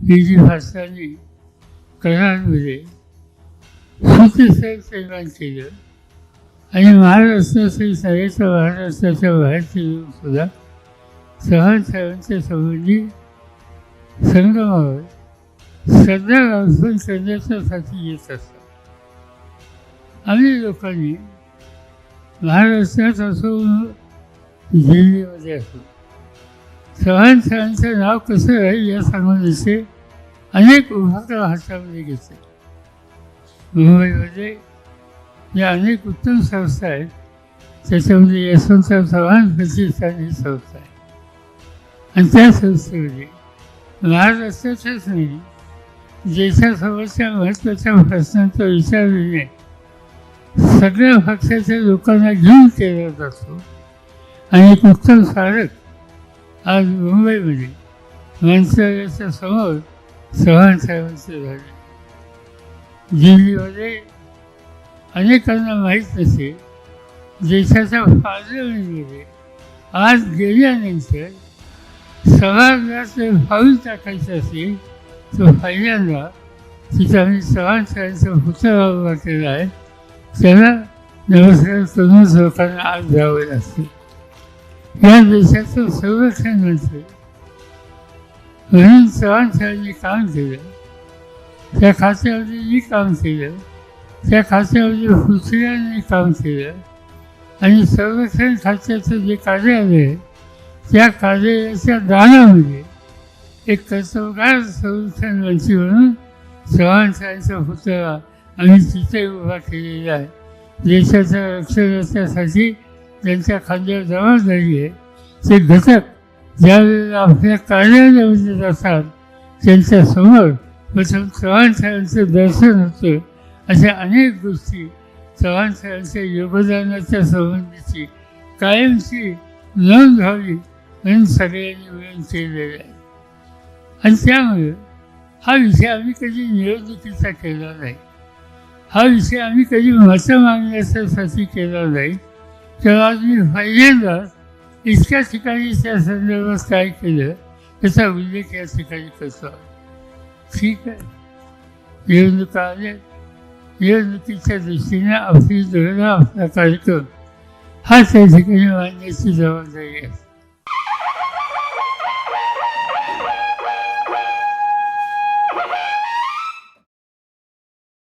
ही जी भाषांनी करारमध्ये सुतीसाहेब निर्माण केलं. आणि महाराष्ट्रातील सगळ्याच्या महाराष्ट्राच्या बाहेरचे लोक सुद्धा चव्हाण साहेबांच्या संबंधी संगमावर श्रद्धा अर्पण करण्याच्यासाठी येत असतात. आम्ही लोकांनी महाराष्ट्रात असो दिल्लीमध्ये असो चव्हाण साहेबांचं नाव कसं आहे या सांगण्याचे अनेक उपक्रम हातामध्ये घेतले मुंबईमध्ये या अनेक उत्तम संस्था आहेत. त्याच्यामध्ये यशवंतराव चव्हाण प्रतिष्ठान ही संस्था आहे. आणि त्या संस्थेमध्ये महाराष्ट्राच्याच नाही देशासमोरच्या महत्त्वाच्या प्रश्नांचा विचार विचारणे सगळ्या पक्षाच्या लोकांना घेऊन केला जातो. आणि एक उत्तम स्मारक आज मुंबईमध्ये मंत्रालयाच्या समोर चव्हाण साहेबांचे झाले दिल्लीमध्ये अनेकांना माहीत नसेल देशाच्या पार्लमेंटमध्ये म्हणजे आज गेल्यानंतर सभागृहाचं भावी टाकायचं असेल तो पहिल्यांदा तिथं आम्ही चव्हाण साहेबांचा पुतळा उभा केला आहे. त्याला नमस्कार करून लोकांना आज द्यावे लागते. या देशाचं संरक्षण मंत्री म्हणून चव्हाण साहेबांनी काम केलं. त्या खात्यावरती काम केलं. त्या खात्यावरती पृथ्वीराजांनी काम केलं. आणि संरक्षण खात्याचं जे कार्यालय आहे त्या कार्यालयाच्या दानामध्ये एक कर्तव्यगार संरक्षण मंत्री म्हणून चव्हाण साहेबांचा पुतळा आम्ही तिथे उभा केलेला आहे. देशाच्या रक्षणाच्यासाठी त्यांच्या खांद्यावर जबाबदारी आहे ते घटक ज्यावेळेला आपल्या कार्यालयामध्ये जातात त्यांच्यासमोर प्रथम चव्हाण साहेबांचं दर्शन होतं. अशा अनेक गोष्टी चव्हाण साहेबांच्या योगदानाच्या संबंधीची कायमची नोंद व्हावी म्हणून सगळ्यांनी मिळून केलेलं आहे. आणि त्यामुळे हा विषय आम्ही कधी निवडणुकीचा केला नाही. हा विषय आम्ही कधी मतं मागण्यासाठी केला नाही. तेव्हा मी पहिल्यांदा इतक्या ठिकाणी त्या संदर्भात काय केलं त्याचा उल्लेख या ठिकाणी करतो ठीक आहे. निवडणुका आल्या निवडणुकीच्या दृष्टीने आपली धोरणं आपला कार्यक्रम हा त्या ठिकाणी मांडण्याची जबाबदारी आहे.